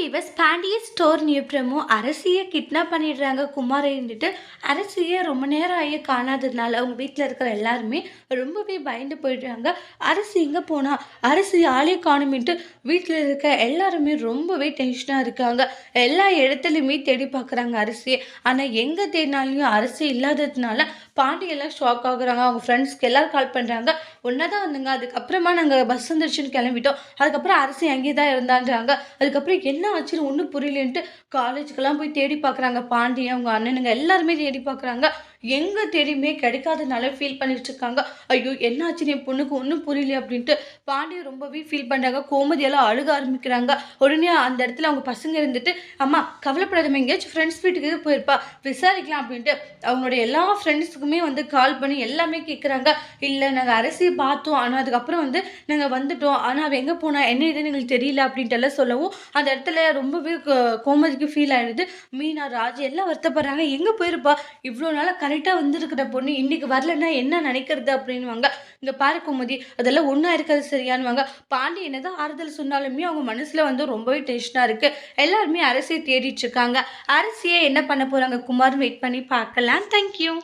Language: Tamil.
வீவர்ஸ் பாண்டிய ஸ்டோர் நியூப்ரமோ அரசியை கிட்னாப் பண்ணிடுறாங்க குமாரின்ட்டு அரசியை ரொம்ப நேரம் ஆகி காணாததுனால அவங்க வீட்டில் இருக்கிற எல்லாருமே ரொம்பவே பயந்து போயிடுறாங்க. அரசி எங்கே போனால் அரசி ஆளே காணுமின்ட்டு வீட்டில் இருக்க எல்லாருமே ரொம்பவே டென்ஷனாக இருக்காங்க. எல்லா இடத்துலையுமே தேடி பார்க்குறாங்க அரிசியை. ஆனால் எங்கே தேடினாலையும் அரிசி இல்லாததுனால பாண்டியெல்லாம் ஷாக் ஆகுறாங்க. அவங்க ஃப்ரெண்ட்ஸ்க்கு எல்லோரும் கால் பண்ணுறாங்க ஒன்றா தான் வந்துங்க. அதுக்கப்புறமா நாங்கள் பஸ் வந்துருச்சுன்னு கிளம்பிட்டோம். அதுக்கப்புறம் அரிசி அங்கேயே தான் இருந்தான்றாங்க. அதுக்கப்புறம் என்ன ஆச்சுன்னு ஒன்றும் புரியலன்ட்டு காலேஜுக்கெல்லாம் போய் தேடி பார்க்குறாங்க. பாண்டியன் அவங்க அண்ணனுங்க எல்லாருமே தேடி பார்க்குறாங்க. எங்கே தேடியுமே கிடைக்காதனால ஃபீல் பண்ணிட்டு இருக்காங்க ஐயோ என்னாச்சுன்னு என் பொண்ணுக்கு ஒன்றும் புரியல அப்படின்ட்டு பாண்டிய ரொம்பவே ஃபீல் பண்ணுறாங்க கோமதியெல்லாம் அழுக ஆரம்பிக்கிறாங்க. உடனே அந்த இடத்துல அவங்க பசங்க இருந்துட்டு அம்மா கவலைப்படாதவங்க எங்கேயாச்சும் ஃப்ரெண்ட்ஸ் வீட்டுக்கு போயிருப்பா? விசாரிக்கலாம் அப்படின்ட்டு அவங்களோட எல்லா ஃப்ரெண்ட்ஸுக்குமே வந்து கால் பண்ணி எல்லாமே கேட்குறாங்க இல்லை நாங்கள் அரிசி பார்த்தோம். ஆனால் அதுக்கப்புறம் வந்து நாங்கள் வந்துட்டோம். ஆனால் அவள் எங்கே போனா? என்ன இதுன்னு எங்களுக்கு தெரியல அப்படின்ட்டு எல்லாம் சொல்லவும் அந்த இடத்துல ரொம்பவே கோமதிக்கு ஃபீல் ஆகிடுது மீனா ராஜ் எல்லாம் வருத்தப்படுறாங்க. எங்கே போயிருப்பா? இவ்வளோ நாளாக கரெக்டாக வந்திருக்கிற பொண்ணு இன்றைக்கி வரலன்னா என்ன நினைக்கிறது அப்படின்வாங்க இங்கே பாரு அதெல்லாம் ஒன்றா இருக்கிறது சரியானுவாங்க பாண்டி என்னதான் ஆறுதல் சொன்னாலுமே அவங்க மனசில் வந்து ரொம்பவே டென்ஷனாக இருக்குது எல்லாருமே அரசியை தேடிட்டு இருக்காங்க. அரசியை என்ன பண்ண போகிறாங்க குமார் வெயிட் பண்ணி பார்க்கலாம். தேங்க்யூ